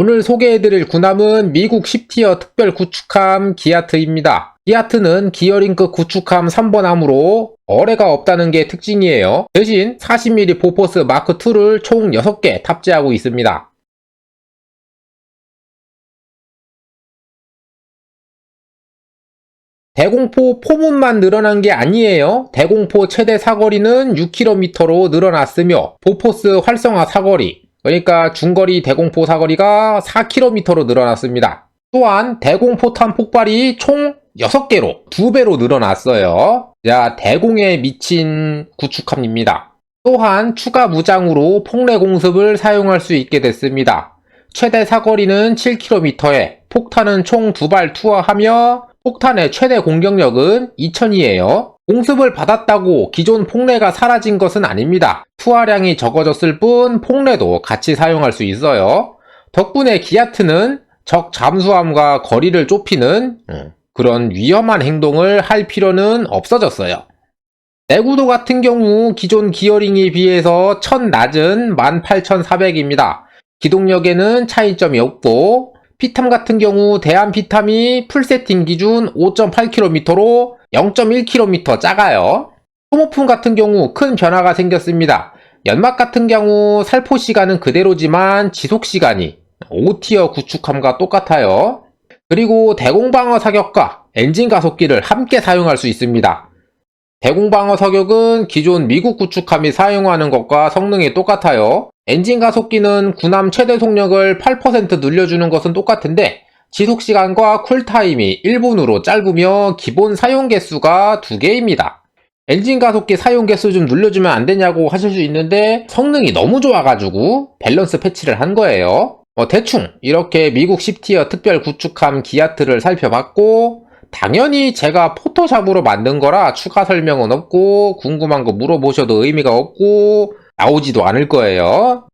오늘 소개해드릴 군함은 미국 10티어 특별 구축함 기아트입니다. 기아트는 기어링크 구축함 3번함으로 어뢰가 없다는 게 특징이에요. 대신 40mm 보포스 마크2를 총 6개 탑재하고 있습니다. 대공포 포문만 늘어난 게 아니에요. 대공포 최대 사거리는 6km로 늘어났으며 보포스 활성화 사거리, 그러니까 중거리 대공포 사거리가 4km로 늘어났습니다. 또한 대공포탄 폭발이 총 6개로 2배로 늘어났어요. 자, 대공에 미친 구축함입니다. 또한 추가 무장으로 폭래 공습을 사용할 수 있게 됐습니다. 최대 사거리는 7km에 폭탄은 총 2발 투하하며 폭탄의 최대 공격력은 2000이에요. 공습을 받았다고 기존 폭래가 사라진 것은 아닙니다. 투하량이 적어졌을 뿐 폭래도 같이 사용할 수 있어요. 덕분에 기아트는 적 잠수함과 거리를 좁히는 음, 그런 위험한 행동을 할 필요는 없어졌어요. 내구도 같은 경우 기존 기어링에 비해서 천 낮은 18,400입니다. 기동력에는 차이점이 없고 피탐 같은 경우 대한 피탐이 풀세팅 기준 5.8km로 0.1km 작아요. 소모품 같은 경우 큰 변화가 생겼습니다. 연막 같은 경우 살포 시간은 그대로지만 지속 시간이 5티어 구축함과 똑같아요. 그리고 대공방어 사격과 엔진 가속기를 함께 사용할 수 있습니다. 대공방어 사격은 기존 미국 구축함이 사용하는 것과 성능이 똑같아요. 엔진 가속기는 군함 최대 속력을 8% 늘려주는 것은 똑같은데 지속시간과 쿨타임이 1분으로 짧으며 기본 사용 개수가 2개입니다. 엔진 가속기 사용 개수 좀 늘려주면 안 되냐고 하실 수 있는데 성능이 너무 좋아가지고 밸런스 패치를 한 거예요. 어, 대충 이렇게 미국 10티어 특별 구축함 기아트를 살펴봤고 당연히 제가 포토샵으로 만든 거라 추가 설명은 없고 궁금한 거 물어보셔도 의미가 없고 나오지도 않을 거예요.